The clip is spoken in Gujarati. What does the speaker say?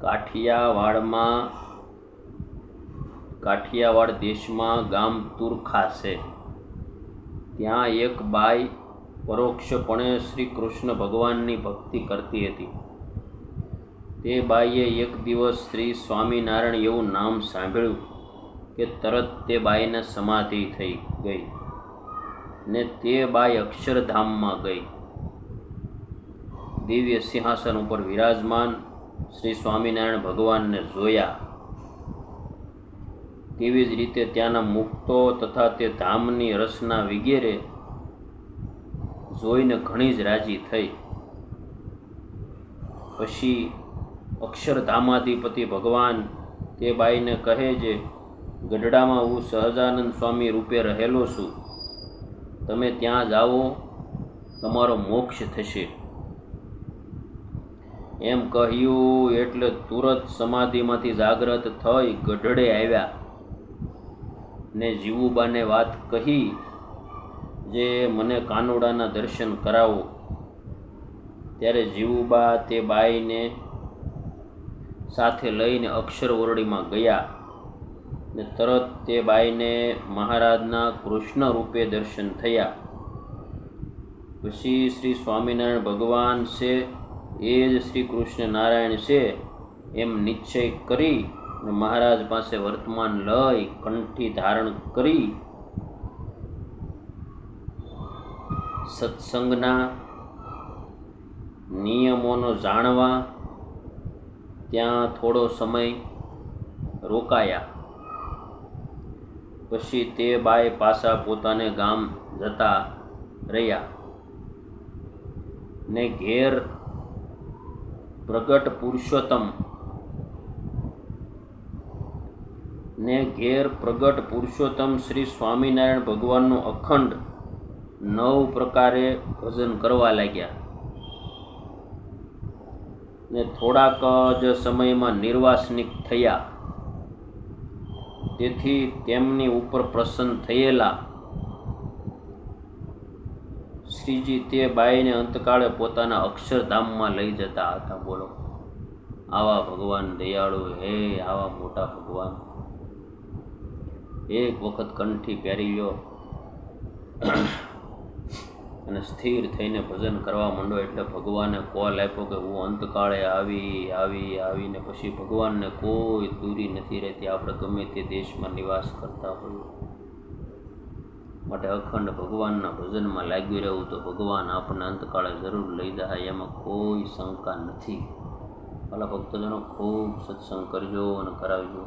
કાઠિયાવાડમાં, કાઠિયાવાડ દેશમાં ગામ તુરખા છે ત્યાં એક બાઈ પરોક્ષપણે શ્રી કૃષ્ણ ભગવાનની ભક્તિ કરતી હતી. તે બાઈએ એક દિવસ શ્રી સ્વામિનારાયણ એવું નામ સાંભળ્યું કે તરત તે બાઈને સમાધિ થઈ ગઈ ને તે બાઈ અક્ષરધામમાં ગઈ. દિવ્ય સિંહાસન ઉપર વિરાજમાન શ્રી સ્વામિનારાયણ ભગવાનને જોયા. તેવી જ રીતે ત્યાંના મુક્તો તથા તે ધામની રસના વગેરે જોઈને ઘણી જ રાજી થઈ. પછી અક્ષરધામાધિપતિ ભગવાન તે બાઈને કહે છે, ગઢડામાં હું સહજાનંદ સ્વામી રૂપે રહેલો છું. તમે ત્યાં જાઓ, તમારો મોક્ષ થશે. એમ કહ્યું એટલે તુરત સમાધિમાંથી જાગ્રત થઈ ગઢડે આવ્યા. ને જીવુબાને વાત કહી જે મને કાનુડાના દર્શન કરાવો. ત્યારે જીવુબા તે બાઈને સાથે લઈને અક્ષર ઓરડીમાં ગયા ને તરત તે બાઈને મહારાજના કૃષ્ણ રૂપે દર્શન થયા. પછી શ્રી સ્વામિનારાયણ ભગવાન છે એ જ શ્રી કૃષ્ણ નારાયણ છે એમ નિશ્ચય કરી મહારાજ પાસે વર્તમાન લઈ કંઠી ધારણ કરી. સત્સંગના નિયમોનો જાણવા ત્યાં થોડો સમય રોકાયા. પછી તે બાય પાસા પોતાને ગામ જતા રહ્યા ને ઘેર પ્રગટ પુરુષોત્તમ. ને ઘેર પ્રગટ પુરુષોત્તમ શ્રી સ્વામિનારાયણ ભગવાનનું અખંડ નવ પ્રકારે ભજન કરવા લાગ્યા. ને થોડાક જ સમયમાં નિર્વાસનિક થયા. તેથી તેમની ઉપર પ્રસન્ન થયેલા શ્રીજી તે બાઈને અંતકાળે પોતાના અક્ષરધામમાં લઈ જતા હતા. બોલો, આવા ભગવાન દયાળુ હે, આવા મોટા ભગવાન. એક વખત કંઠી પહેરી લો અને સ્થિર થઈને ભજન કરવા માંડો એટલે ભગવાને કોલ આપ્યો કે હું અંતકાળે આવી આવી, આવીને પછી ભગવાનને કોઈ દૂરી નથી રહેતી. આપણે ગમે તે દેશમાં નિવાસ કરતા હોઈએ. માટે અખંડ ભગવાનના ભજનમાં લાગ્યું રહેવું તો ભગવાન આપણને અંતકાળે જરૂર લઈ જાય, એમાં કોઈ શંકા નથી. ભલા ભક્તજનો ખૂબ સત્સંગ કરજો અને કરાવજો.